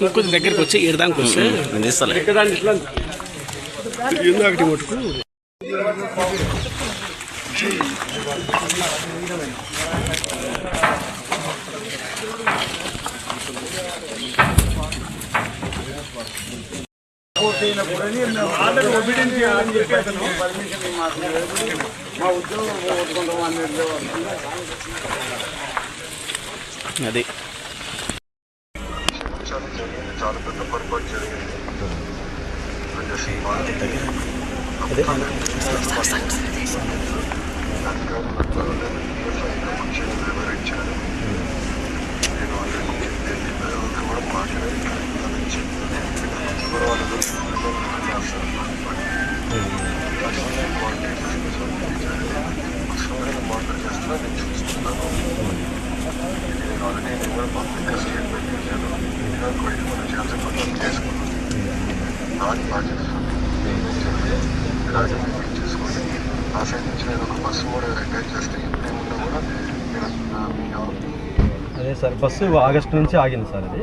ఇంకొంచెం దగ్గరికి వచ్చి ఏడదానికి వస్తే నేను తీస్తాలే ఇందాకటి మటుకు ఆర్డర్ ఒబీడియన్స్ చేయాలని చెప్పి అతను పర్మిషన్ మాకు లేదు. మా ఉద్యోగం పోగొట్టుకుంటామని అది చాలా జరిగింది చాలా పెద్ద పొరపాటు జరిగింది వచ్చేసి అదే సార్ బస్సు ఆగస్టు నుంచి ఆగింది సార్ అది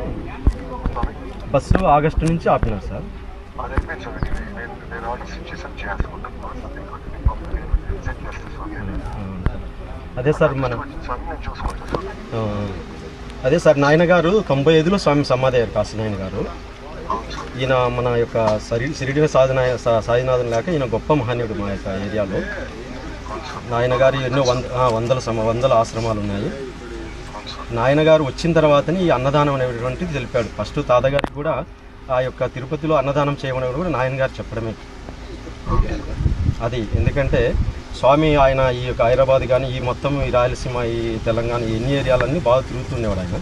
బస్సు ఆగస్టు నుంచి ఆపినారు సార్ అది అయిపోయింది సార్ ఇది నేను నేను ఆర్డర్స్ ఇచ్చేసాను చేసుకుంటాను సెట్ చేస్తాను సార్ అదే సార్ మన అదే సార్ నాయన గారు తొంభై ఐదులో స్వామి సమాధి అయ్యారు కాశీ నాయన గారు. ఈయన మన యొక్క శరీ సిరిడిన సాధన సా- లేక ఈయన గొప్ప మహనీయుడు మా యొక్క ఏరియాలో. నాయన గారు ఎన్నో వంద వందల సమ వందల ఆశ్రమాలు ఉన్నాయి. నాయన గారు వచ్చిన తర్వాతనే ఈ అన్నదానం అనేటువంటిది తెలిపాడు. ఫస్ట్ తాతగారికి కూడా ఆ యొక్క తిరుపతిలో అన్నదానం చేయమని కూడా నాయన గారు చెప్పడమే. అది ఎందుకంటే స్వామి ఆయన ఈ యొక్క హైదరాబాద్ కానీ ఈ మొత్తం ఈ రాయలసీమ ఈ తెలంగాణ ఎన్ని ఏరియాలన్నీ బాగా తిరుగుతుండేవాడు ఆయన.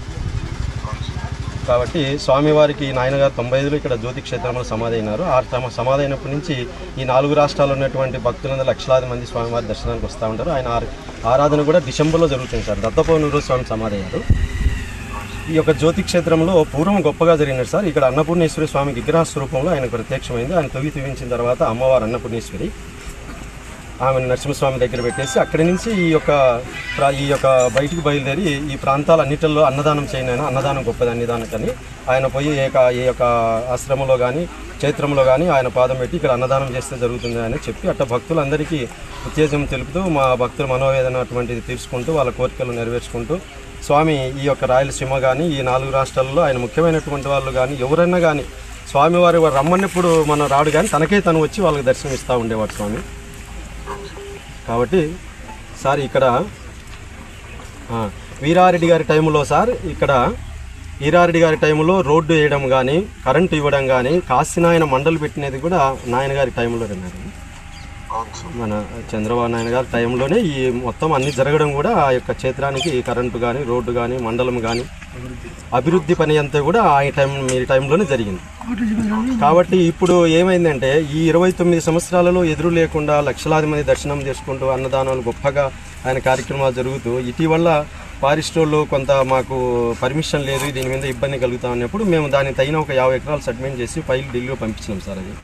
కాబట్టి స్వామివారికి నాయనగారు తొంభై ఐదులో ఇక్కడ జ్యోతి క్షేత్రంలో సమాధి అయినారు. ఆ తమ సమాధి అయినప్పటి నుంచి ఈ నాలుగు రాష్ట్రాల్లో ఉన్నటువంటి భక్తులందరూ లక్షలాది మంది స్వామివారి దర్శనానికి వస్తూ ఉంటారు. ఆయన ఆరాధన కూడా డిసెంబర్లో జరుగుతుంది సార్. దత్తపౌర్ణమి స్వామి సమాధి అయ్యారు. ఈ యొక్క జ్యోతి క్షేత్రంలో పూర్వం గొప్పగా జరిగినది సార్. ఇక్కడ అన్నపూర్ణేశ్వరి స్వామి విగ్రహ స్వరూపంలో ఆయన ప్రత్యక్షమైంది. ఆయన తొగి తవ్వించిన తర్వాత అమ్మవారు అన్నపూర్ణేశ్వరి. ఆమె నరసింహస్వామి దగ్గర పెట్టేసి అక్కడి నుంచి ఈ యొక్క ఈ యొక్క బయటికి బయలుదేరి ఈ ప్రాంతాలన్నిటిలో అన్నదానం చేయను ఆయన అన్నదానం గొప్పది అన్నదానకని ఆయన పోయి ఏ యొక్క ఈ యొక్క ఆశ్రమంలో కానీ క్షేత్రంలో కానీ ఆయన పాదం పెట్టి ఇక్కడ అన్నదానం చేస్తే జరుగుతుంది అని చెప్పి అట్ట భక్తులందరికీ ఉత్తేజం తెలుపుతూ మా భక్తుల మనోవేదన అటువంటిది తీర్చుకుంటూ వాళ్ళ కోరికలు నెరవేర్చుకుంటూ స్వామి ఈ యొక్క రాయలసీమ కానీ ఈ నాలుగు రాష్ట్రాల్లో ఆయన ముఖ్యమైనటువంటి వాళ్ళు కానీ ఎవరైనా కానీ స్వామివారి వారు రమ్మన్నప్పుడు మనం రాడు కానీ తనకే తను వచ్చి వాళ్ళకి దర్శనం ఇస్తూ ఉండేవాడు స్వామి. కాబట్టి సార్ ఇక్కడ వీరారెడ్డి గారి టైంలో సార్ ఇక్కడ వీరారెడ్డి గారి టైంలో రోడ్డు వేయడం కానీ కరెంటు ఇవ్వడం కానీ కాశీనాయన మండలి పెట్టినది కూడా నాయన గారి టైంలో సార్. మన చంద్రబాబు నాయుడు గారి టైంలోనే ఈ మొత్తం అన్ని జరగడం కూడా ఆ యొక్క క్షేత్రానికి కరెంటు కానీ రోడ్డు కానీ మండలం కానీ అభివృద్ధి. పని అంతా కూడా ఆ టైం మీ టైంలోనే జరిగింది. కాబట్టి ఇప్పుడు ఏమైందంటే ఈ ఇరవై తొమ్మిది సంవత్సరాలలో ఎదురు లేకుండా లక్షలాది మంది దర్శనం చేసుకుంటూ అన్నదానాలు గొప్పగా ఆయన కార్యక్రమాలు జరుగుతూ ఇటీవల వాళ్ళు కొంత మాకు పర్మిషన్ లేదు దీని మీద ఇబ్బంది కలుగుతా ఉన్నప్పుడు మేము దానికి తగిన ఒక యాభై ఎకరాలు సబ్మిట్ చేసి ఫైల్ ఢిల్లీలో పంపించినాం సార్ అది.